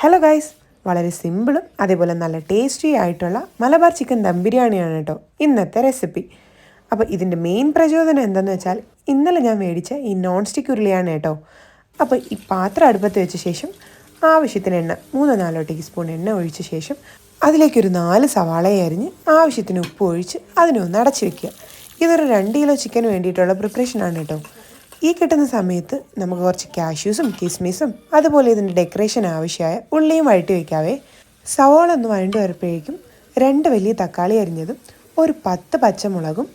Hello guys വളരെ സിമ്പിളും അതേപോലെ നല്ല ടേസ്റ്റി ആയിട്ടുള്ള മലബാർ ചിക്കൻ ദം ബിരിയാണിയാണ് കേട്ടോ ഇന്നത്തെ റെസിപ്പി അപ്പോൾ ഇതിന്റെ മെയിൻ പ്രചോദനം എന്തെന്ന് വെച്ചാൽ ഇന്നലെ ഞാൻ മേടിച്ച ഈ നോൺ സ്റ്റിക്ക് ഉരുളിയാണ് കേട്ടോ. അപ്പോൾ ഈ പാത്രം അടുപ്പത്ത് വെച്ച ശേഷം ആവശ്യത്തിന് എണ്ണ മൂന്നോ നാലോ ടീസ്പൂൺ എണ്ണ ഒഴിച്ച ശേഷം അതിലേക്കൊരു നാല് സവാളയെ അരിഞ്ഞ് ആവശ്യത്തിന് ഉപ്പ് ഒഴിച്ച് അതിനൊന്ന് അടച്ചു വെക്കുക. ഇതൊരു രണ്ട് കിലോ ചിക്കന് വേണ്ടിയിട്ടുള്ള പ്രിപ്പറേഷനാണ് കേട്ടോ. ഈ കിട്ടുന്ന സമയത്ത് നമുക്ക് കുറച്ച് കാഷ്യൂസും കിസ്മിസും അതുപോലെ ഇതിന്റെ ഡെക്കറേഷൻ ആവശ്യമായ ഉള്ളിയും വഴറ്റി വയ്ക്കാവേ സവോള ഒന്ന് വഴണ്ടി വരുമ്പോഴേക്കും രണ്ട് വലിയ തക്കാളി അരിഞ്ഞതും ഒരു പത്ത് പച്ചമുളകും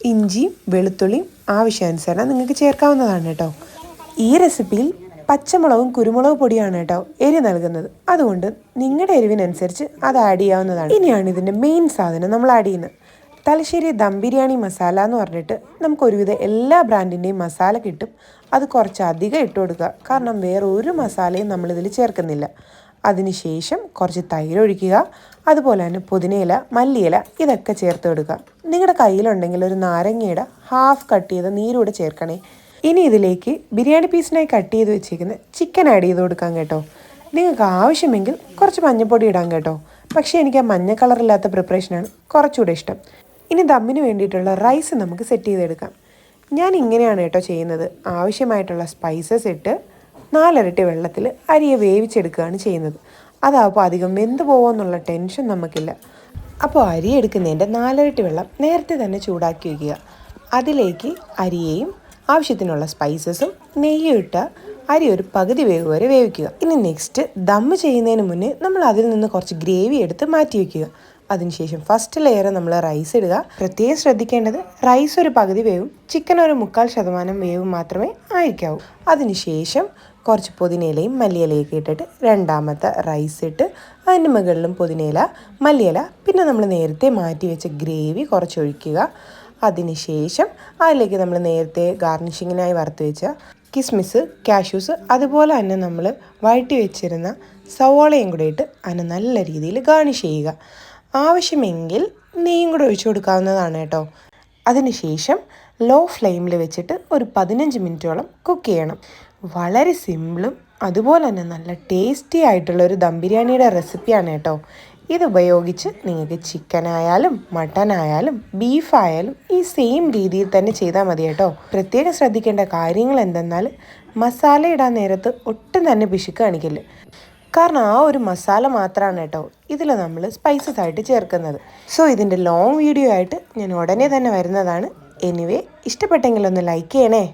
ഇഞ്ചിയും വെളുത്തുള്ളിയും ആവശ്യാനുസരണം നിങ്ങൾക്ക് ചേർക്കാവുന്നതാണ് കേട്ടോ. ഈ റെസിപ്പിയിൽ പച്ചമുളകും കുരുമുളക് പൊടിയാണ് കേട്ടോ എരി നൽകുന്നത്. അതുകൊണ്ട് നിങ്ങളുടെ എരിവിനനുസരിച്ച് അത് ആഡ് ചെയ്യാവുന്നതാണ്. ഇനിയാണ് ഇതിന്റെ മെയിൻ സാധനം നമ്മൾ ആഡ് ചെയ്യുന്നത്. തലശ്ശേരി ദം ബിരിയാണി മസാല എന്ന് പറഞ്ഞിട്ട് നമുക്ക് ഒരുവിധം എല്ലാ ബ്രാൻഡിന്റെയും മസാല കിട്ടും. അത് കുറച്ചധികം ഇട്ട് കൊടുക്കുക. കാരണം വേറെ ഒരു മസാലയും നമ്മളിതിൽ ചേർക്കുന്നില്ല. അതിനുശേഷം കുറച്ച് തൈര് ഒഴിക്കുക. അതുപോലെ തന്നെ പുതിനയില മല്ലിയില ഇതൊക്കെ ചേർത്ത് കൊടുക്കുക. നിങ്ങളുടെ കയ്യിലുണ്ടെങ്കിൽ ഒരു നാരങ്ങയുടെ ഹാഫ് കട്ട് ചെയ്ത നീരൂടെ ചേർക്കണേ. ഇനി ഇതിലേക്ക് ബിരിയാണി പീസിനായി കട്ട് ചെയ്ത് വെച്ചേക്കുന്ന ചിക്കൻ ആഡ് ചെയ്ത് കൊടുക്കാം കേട്ടോ. നിങ്ങൾക്ക് ആവശ്യമെങ്കിൽ കുറച്ച് മഞ്ഞൾപ്പൊടി ഇടാം കേട്ടോ. പക്ഷേ എനിക്ക് ആ മഞ്ഞ കളറില്ലാത്ത പ്രിപ്പറേഷനാണ് കുറച്ചുകൂടെ ഇഷ്ടം. ഇനി ദമ്മിന് വേണ്ടിയിട്ടുള്ള റൈസ് നമുക്ക് സെറ്റ് ചെയ്തെടുക്കാം. ഞാൻ ഇങ്ങനെയാണ് കേട്ടോ ചെയ്യുന്നത്. ആവശ്യമായിട്ടുള്ള സ്പൈസസ് ഇട്ട് നാലരട്ടി വെള്ളത്തിൽ അരിയെ വേവിച്ചെടുക്കുകയാണ് ചെയ്യുന്നത്. അതാകുമ്പോൾ അധികം വെന്ത് പോകുമെന്നുള്ള ടെൻഷൻ നമുക്കില്ല. അപ്പോൾ അരി എടുക്കുന്നതിന്റെ നാലരട്ടി വെള്ളം നേരത്തെ തന്നെ ചൂടാക്കി വയ്ക്കുക. അതിലേക്ക് അരിയെയും ആവശ്യത്തിനുള്ള സ്പൈസസും നെയ്യും ഇട്ട് അരി ഒരു പകുതി വേവ് വരെ വേവിക്കുക. ഇനി നെക്സ്റ്റ് ദമ്മ് ചെയ്യുന്നതിന് മുന്നേ നമ്മൾ അതിൽ നിന്ന് കുറച്ച് ഗ്രേവി എടുത്ത് മാറ്റി വയ്ക്കുക. അതിനുശേഷം ഫസ്റ്റ് ലെയർ നമ്മൾ റൈസ് ഇടുക. പ്രത്യേകം ശ്രദ്ധിക്കേണ്ടത് റൈസ് ഒരു പകുതി വേവും ചിക്കൻ ഒരു മുക്കാൽ ശതമാനം വേവും മാത്രമേ ആയിരിക്കാവൂ. അതിനുശേഷം കുറച്ച് പുതിനയിലയും മല്ലിയിലയൊക്കെ ഇട്ടിട്ട് രണ്ടാമത്തെ റൈസ് ഇട്ട് അതിന്റെ മുകളിലും പുതിനയില മല്ലിയില പിന്നെ നമ്മൾ നേരത്തെ മാറ്റി വെച്ച ഗ്രേവി കുറച്ച് ഒഴിക്കുക അതിനുശേഷം അതിലേക്ക് നമ്മൾ നേരത്തെ ഗാർണിഷിങ്ങിനായി വറുത്ത് വെച്ച കിസ്മിസ് കാഷ്യൂസ് അതുപോലെ തന്നെ നമ്മൾ വഴറ്റി വെച്ചിരുന്ന സവോളയും കൂടെ ഇട്ട് അതിനെ നല്ല രീതിയിൽ ഗാർണിഷ് ചെയ്യുക. ആവശ്യമെങ്കിൽ നെയ്യും കൂടെ ഒഴിച്ചു കൊടുക്കാവുന്നതാണ് കേട്ടോ. അതിനുശേഷം ലോ ഫ്ലെയിമിൽ വെച്ചിട്ട് ഒരു പതിനഞ്ച് മിനിറ്റോളം കുക്ക് ചെയ്യണം. വളരെ സിമ്പിളും അതുപോലെ തന്നെ നല്ല ടേസ്റ്റി ആയിട്ടുള്ള ഒരു ദം ബിരിയാണിയുടെ റെസിപ്പിയാണ് കേട്ടോ. ഇത് ഉപയോഗിച്ച് നിങ്ങൾക്ക് ചിക്കൻ ആയാലും മട്ടൻ ആയാലും ബീഫ് ആയാലും ഈ സെയിം രീതിയിൽ തന്നെ ചെയ്താൽ മതി കേട്ടോ. പ്രത്യേകം ശ്രദ്ധിക്കേണ്ട കാര്യങ്ങൾ എന്തെന്നാൽ മസാല ഇടാൻ നേരത്ത് ഒട്ടും തന്നെ പിശുക്ക് കാണിക്കില്ല. കാരണം ആ ഒരു മസാല മാത്രമാണ് കേട്ടോ ഇതിൽ നമ്മൾ സ്പൈസസ് ആയിട്ട് ചേർക്കുന്നത്. സോ ഇതിന്റെ ലോങ് വീഡിയോ ആയിട്ട് ഞാൻ ഉടനെ തന്നെ വരുന്നതാണ്. എനിവേ ഇഷ്ടപ്പെട്ടെങ്കിൽ ഒന്ന് ലൈക്ക് ചെയ്യണേ.